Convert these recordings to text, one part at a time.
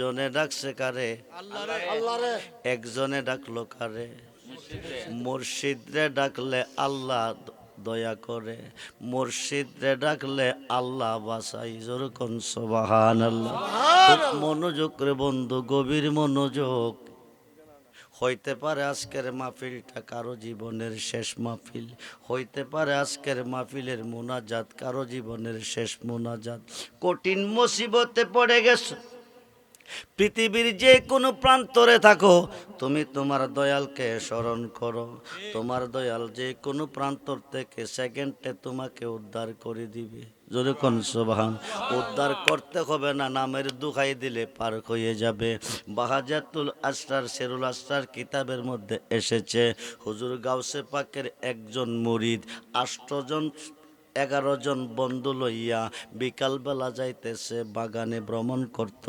জনে ডাকছে কারে? একজনে ডাকলো কারে? মুর্শিদরে ডাকলে আল্লাহ দয়া করে মুর্শিদরে ডাকলে আল্লাহ বাসাই যেরকম সবাহান আল্লাহ মনোযোগ রে বন্ধু গভীর মনোযোগ। হইতে পারে আজকের মাহফিলটা কারও জীবনের শেষ মাহফিল। হইতে পারে আজকের মাহফিলের মোনাজাত কারও জীবনের শেষ মোনাজাত। কঠিন মুসিবতে পড়ে গেছো। পৃথিবীর যে কোনো প্রান্তরে থাকো, তুমি তোমার দয়ালকে স্মরণ করো। তোমার দয়াল যে কোনো প্রান্তর থেকে সেকেন্ডে তোমাকে উদ্ধার করে দিবে। জোরে উদ্ধার করতে হবে না, নামের দুখাই দিলে পার হয়ে যাবে। বাহাজাতুল আশরার শেরুল আশরার কিতাবের মধ্যে এসেছে, হুজুর গাউসে পাকের একজন মরিদ, আষ্টজন এগারো জন বন্ধু লইয়া বিকালবেলা যাইতেছে, বাগানে ভ্রমণ করত।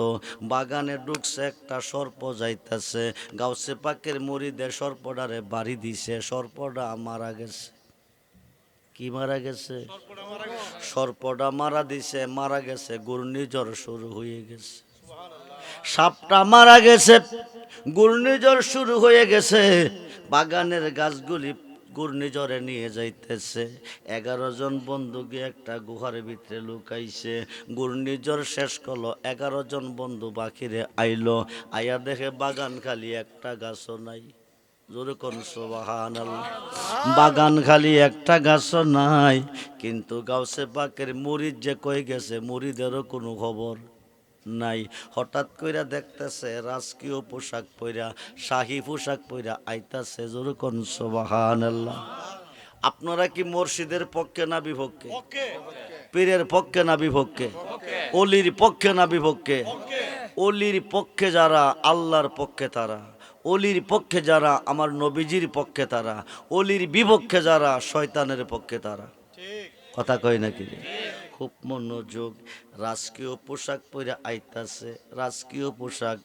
বাগানে ঢুকছে, একটা সর্প যাইতেছে। গাউসে পাকের মুড়িদের সর্পডারে বাড়ি দিছে। সর্পটা মারা গেছে। কি মারা গেছে? সর্পটা মারা দিছে, মারা গেছে, ঘূর্ণিঝড় শুরু হয়ে গেছে। সাপটা মারা গেছে, ঘূর্ণিঝড় শুরু হয়ে গেছে। বাগানের গাছগুলি ঘূর্ণিঝড়ে নিয়ে যাইতেছে। এগারো জন বন্ধু গিয়ে একটা গুহার ভিতরে লুকাইছে। ঘূর্ণিঝড় শেষ করল, এগারো জন বন্ধু বাকিরে আইলো। আয়া দেখে বাগান খালি, একটা গাছও নাই। বাগান খালি, একটা গাছও নাই। কিন্তু গাউসে পাকের মুড়িদ যে কই গেছে, মুড়িদেরও কোনো খবর নাই। হঠাৎ কইরা দেখতেছে রাজকীয় পোশাক পইরা শাহী পোশাক পইরা আইতাছে জোরে কোন সোবাহান আপনারা কি মুর্শিদের পক্ষে না বিপক্ষে? পীরের পক্ষে না বিপক্ষে? অলির পক্ষে না বিপক্ষে? অলির পক্ষে যারা আল্লাহর পক্ষে তারা। অলির পক্ষে যারা আমার নবীজির পক্ষে তারা। অলির বিপক্ষে যারা শয়তানের পক্ষে তারা। কথা কয় নাকি? খুব মনোযোগ, রাজকীয় পোশাক পরে আইতাছে, রাজকীয় পোশাক।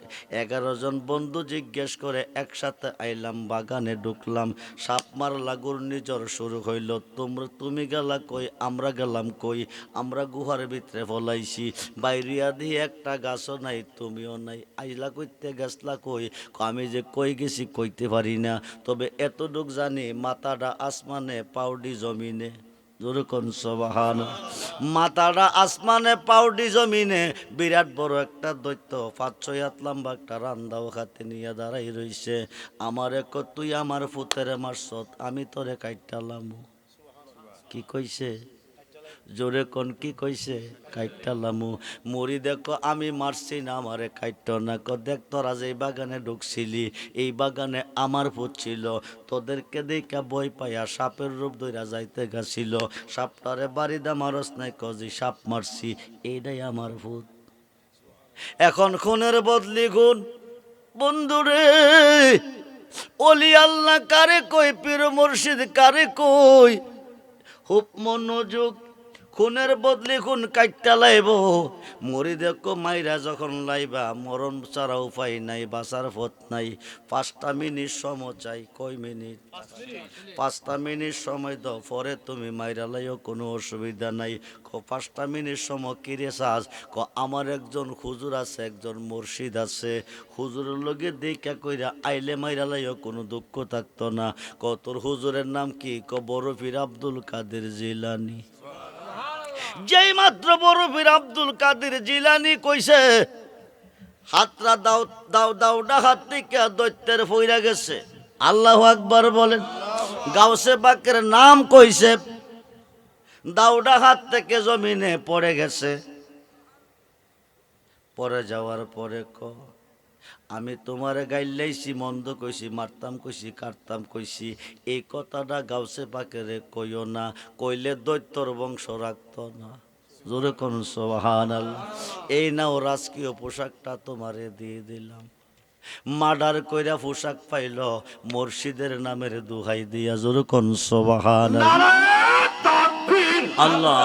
এগারো জন বন্ধু জিজ্ঞেস করে, একসাথে আইলাম, বাগানে ঢুকলাম, সাপ মারলা ঘূর্ণিঝড় শুরু হইল, তোমরা, তুমি গেলা কই, আমরা গেলাম কই, আমরা গুহার ভিতরে ফলাইছি, বাইরিয়া দিয়ে একটা গাছও নাই, তুমিও নাই, আইলা কইতে গেছলা কই? আমি যে কই গেছি কইতে পারি না, তবে এতটুক জানি মাথাটা আসমানে, পাউডি জমিনে। যেরকম সবাহান। মাথাটা আসমানে পাউডি জমিনে বিরাট বড় একটা দৈত্য, পাঁচ ছয় হাত লম্বা একটা রান্দাও খাতে নিয়ে দাঁড়াই রইছে। আমার এক তুই আমার ফুতেরে মারছত আমি তোরে কাইটালাম কি কইছে? জোরে কোন কি কইছে? কাইটালামু মরি দেখো, আমি মারছি না, আমারে কাইট না ক দেখ তোরা যে বাগানে ঢুকছিলি, এই বাগানে আমার ভূত ছিল। তোদেরকে দেখা বই পাইয়া সাপের রূপ ধইরা যাইতে গেছিল। সাপটারে বাড়ি দা, মারস নাই কজি, সাপ মারছি, এইটাই আমার ভূত। এখন খুনের বদলি গুণ। বন্ধুরে, অলি আল্লাহ কারে কই, পীর মুর্শিদ কারে কই? খুব মনোযোগ খুনের বদলি খুন কাইটা লাইব। মরি দেখো মাইরা যখন লাইবা, মরণ ছাড়া উপায় নাই, বাঁচার পথ নাই। পাঁচটা মিনিট সময় চাই, কয় মিনিট? পাঁচটা মিনিট সময় দাও, পরে তুমি মাইরা লাইও, কোনো অসুবিধা নাই। ক পাঁচটা মিনিট সময় কিরে চাস ক আমার একজন হুজুর আছে, একজন মুর্শিদ আছে। হুজুরের লগে দেখা কইরা আইলে মাইরা লাইও, কোনো দুঃখ থাকতো না। ক তোর হুজুরের নাম কি? ক বরফির আব্দুল কাদের জিলানি। যেই মাত্র বরফির আব্দুল কাদের জিলানি কইছে, হাতরা দাও দাও দাওডা হাত থেকে দৈত্যের ফইরা গেছে। আল্লাহ আকবার বলেন, গাউসে বাকের নাম কইছে দাউডা হাত থেকে জমিনে পড়ে গেছে। পরে যাওয়ার পরে ক আমি তোমারে গাইলাইছি মন্দ কইছি মারতাম কইছি কাটতাম কইছি। এই কথাটা গাউসে পাকেরে কইও না কইলে দৈত্যর বংশ রাখত না। জোরে কোন সোহান এই নাও রাজকীয় পোশাকটা তোমারে দিয়ে দিলাম। মার্ডার কইরা পোশাক পাইল মুর্শিদের নামের দুহাই দিয়া। জোরে কোন সোহান আল্লাহ।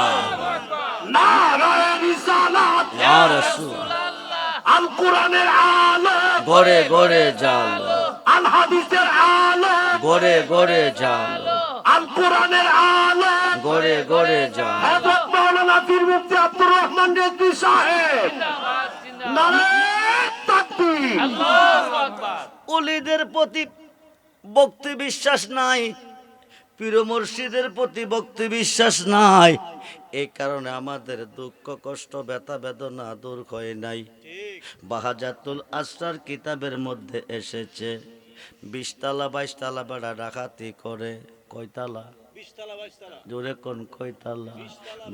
আল কোরআনের আলো গড়ে গড়ে জাল। আল হাদিসের আলো। গড়ে গড়ে জাল। আল কোরআনের আলো। গড়ে গড়ে জাল। হযরত মাওলানা পীর মুফতি আব্দুর রহমান রেজভী সাহেব। নারায়ে অলিদের প্রতি ভক্তি বিশ্বাস নাই। পীর মুর্শিদের প্রতি ভক্তি বিশ্বাস নাই। এই কারণে আমাদের দুঃখ কষ্ট ব্যথা বেদনা দূর হয় নাই। বাহাজাতুল আসরার কিতাবের মধ্যে এসেছে বিশতলা বাইশতলা বেড়া ডাকাতি করে। কয়তালা? জোরে কোন কয়তালা?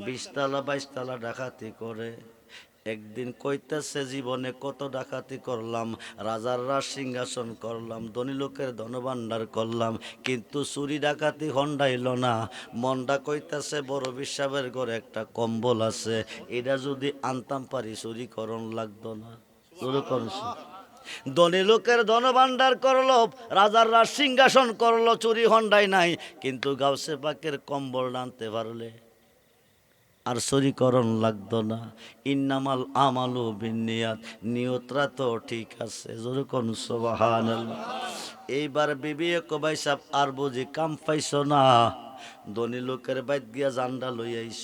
বিশতলা বাইশতলা ডাকাতি করে। একদিন কইতেছে জীবনে কত ডাকাতি করলাম রাজার রাজ সিংহাসন করলাম, ধনী লোকের ধনভাণ্ডার করলাম, কিন্তু চুরি ডাকাতি হন্ডাইল না। মনটা কইতেছে বড় বিশ্বাবের ঘরে একটা কম্বল আছে, এটা যদি আনতাম পারি চুরি করণ লাগতো না। চুরি করছে ধনী লোকের ধনভাণ্ডার করল রাজার রাজ সিংহাসন করল, চুরি হন্ডাই নাই, কিন্তু গাউসে পাকের কম্বল আনতে পারলে। আর শরীকরণ লাগতো না। ইন্নামাল আমালু বিনিয়াত নিয়তরা তো ঠিক আছে। যেরকম সোবাহান এইবার বিবি কবাই সাপ আর বুঝি কাম পাইছ না? ধনী লোকের বাইত গিয়া জান্ডা লই আইস।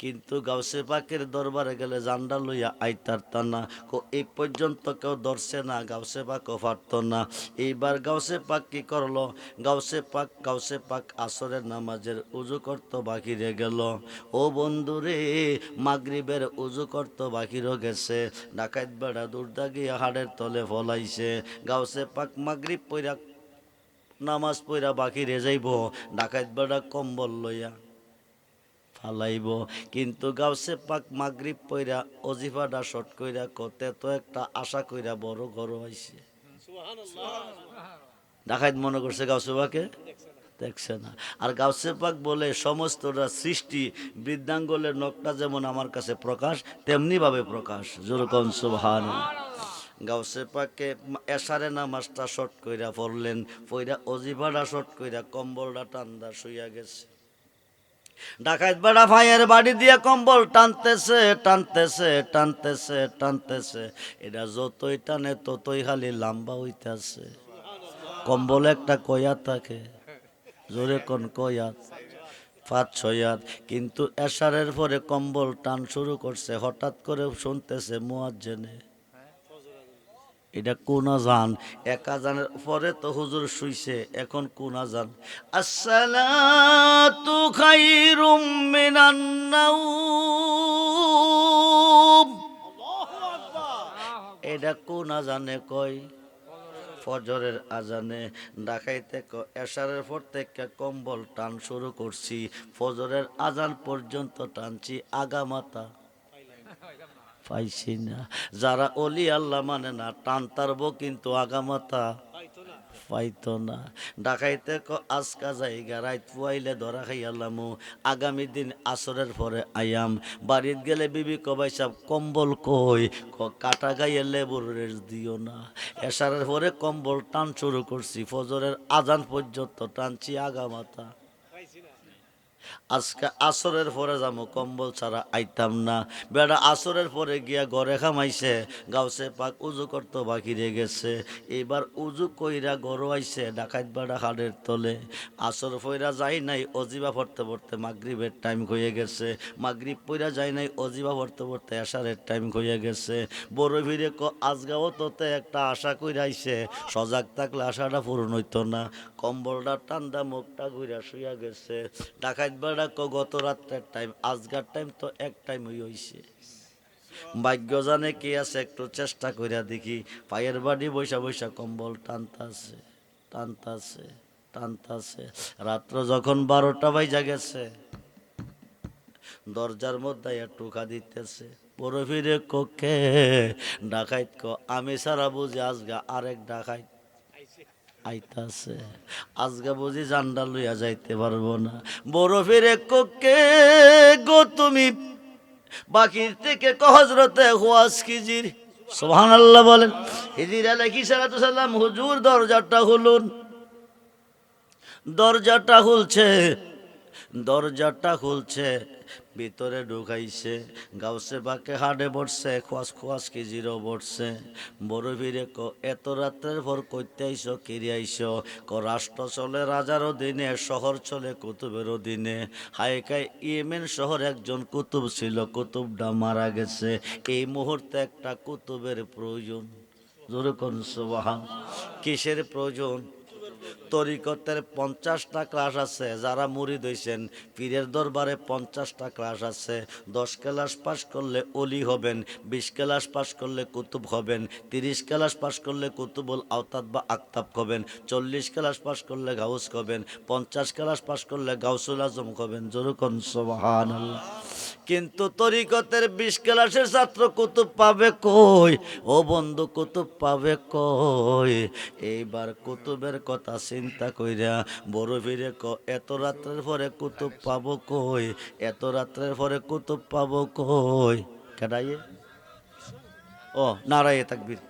কিন্তু গাউসে পাকের দরবারে গেলে জান্ডা লইয়া আইতার তা না। কো এই পর্যন্ত কেউ ধরছে না, গাউসে পাকও পারত না। এইবার গাউসে পাক কি করল? গাউসে পাক গাউসে পাক আসরের নামাজের উজু করত বাকিরে গেল। ও বন্ধুরে, মাগরিবের উজু করত বাকিরও গেছে। ডাকাত বেড়া দূরদা গিয়া হাড়ের তলে ফলাইছে। গাউসে পাক মাগরিব পইরা নামাজ পইরা বাকি রে যাইব ডাকাত বেড়া কম্বল লইয়া ফালাইব। কিন্তু গাউসে পাক মাগরিব পইরা অজিফাটা শট কইরা কতে তো একটা আশা কইরা বড় ঘর হইছে। ডাকাত মনে করছে গাউসে পাকে? দেখছে না। আর গাউসে পাক বলে, সমস্তটা সৃষ্টি বৃদ্ধাঙ্গলের নকটা যেমন আমার কাছে প্রকাশ তেমনি ভাবে প্রকাশ যেরকম সুবহান গাউসে পাকে এসারে নামাজটা শর্ট কইরা পড়লেন, পইরা অজিবাটা শর্ট কইরা কম্বলটা টান্দা শুইয়া গেছে। ডাকাত বেড়া ভাইয়ের বাড়ি দিয়ে কম্বল টানতেছে টানতেছে টানতেছে টানতেছে। এটা যতই টানে ততই খালি লম্বা হইতেছে। কম্বল একটা কয়া থাকে, জোরে কোন কয়াত? পাঁচ ছয়াত কিন্তু এশারের পরে কম্বল টান শুরু করছে, হঠাৎ করে শুনতেছে মুয়াজ্জেনে। এটা কোন আজান? এক আজানের পরে তো হুজুর শুইছে, এখন কোন আজান? আসসালাতু খাইরুম মিনান নাউম এটা কোন আজানে কয়? ফজরের আজানে। ডাকাইতে এশারের পর থেকে কম্বল টান শুরু করছি, ফজরের আজান পর্যন্ত টানছি আগামাতা পাইছি না। যারা অলি আল্লাহ মানে না, টান তারবো কিন্তু আগামাতা পাইতো না। ডাকাইতে আজকা জায়গা রাইত পুয়াইলে ধরা খাইয়ালামু আগামী দিন আসরের পরে আয়াম। বাড়িত গেলে বিবি কবাই সাহ কম্বল কই? কাটা গাইয়ে লেবুর রেস দিও না। এসারের পরে কম্বল টান শুরু করছি, ফজরের আজান পর্যন্ত টানছি আগামাতা। আজকে আসরের পরে যাব কম্বল ছাড়া আইতাম না। বেড়া আসরের পরে গিয়া ঘরে খামাইছে গাউসে পাক উজু করতে বাকি রে গেছে। এবার উজু কইরা গরু আইছে, ডাকাত বেড়া হাড়ের তলে। আসর পইরা যাই নাই, অজিবা পড়তে পড়তে মাগরিবের টাইম হয়ে গেছে। মাগরিব পইরা যাই নাই, অজিবা পড়তে পড়তে আসারের টাইম হয়ে গেছে। বড় ভিড়ে ক আজগাও তোতে একটা আশা কইরা আইছে, সজাগ থাকলে আশাটা পূরণ হইতো না। কম্বলটা টান্দা মুখটা ঘুরা শুয়া গেছে। ডাকাত বেড়া ক গত রাত্রের টাইম আজগার টাইম তো এক টাইম হই হইছে। ভাগ্য জানে কি আছে, একটু চেষ্টা কইরা দেখি। পায়ের বাড়ি বৈশা বৈশা কম্বল টানতাছে টানতাছে টানতাছে। রাত্র যখন বারোটা বাইজা গেছে, দরজার মধ্যে টুকা দিতেছে বড় ফিরে ককে ডাকাইত ক, আমি সারা বুঝি আজগা আরেক ডাকাইত আইতাছে। আজকে বুঝি জান্ডা লইয়া যাইতে পারব না। বরফের ফিরে ককে গো তুমি, বাকির থেকে কহজরতে হুয়াস কিজির সোহান আল্লাহ বলেন হিজির আলাইহি সালাতু সাল্লাম হুজুর, দরজাটা খুলুন। দরজাটা খুলছে। দরজাটা খুলছে। ভিতরে ঢুকাইছে গাউসে বাকে হাডে বসছে, খোয়াস খোয়াস কেজিরও বসছে। বড় ভিড়ে ক, এত রাত্রের পর কইতে আইসো কিরে আইসো, ক, রাষ্ট্র চলে, রাজারও দিনে, শহর চলে, কুতুবেরও দিনে। হাইকাই ইয়েমেন শহর একজন কুতুব ছিল, কুতুবটা মারা গেছে। এই মুহূর্তে একটা কুতুবের প্রয়োজন। জোরে কিসের প্রয়োজন? তরিকতের পঞ্চাশটা ক্লাস আছে, যারা মুড়ি দইছেন, পীরের দরবারে পঞ্চাশটা ক্লাস আছে। দশ ক্লাস পাস করলে অলি হবেন, বিশ ক্লাস পাস করলে কুতুব হবেন, তিরিশ ক্লাস পাস করলে কুতুবুল আওতাদ বা আক্তাব হবেন, চল্লিশ ক্লাস পাস করলে গাউস হবেন, পঞ্চাশ ক্লাস পাস করলে গাউসুল আজম হবেন। জোরকন সোহান কিন্তু তরিকতের বিশ ক্লাসের ছাত্র কুতুব পাবে কই? ও বন্ধু, কুতুব পাবে কই? এইবার কুতুবের কথা চিন্তা কইরা, বড় ফিরে ক, এত রাত্রের পরে কুতুব পাবো কই? এত রাত্রের পরে কুতুব পাবো কই? কেডাইয়ে? ও, নারায়ে তাকবীর।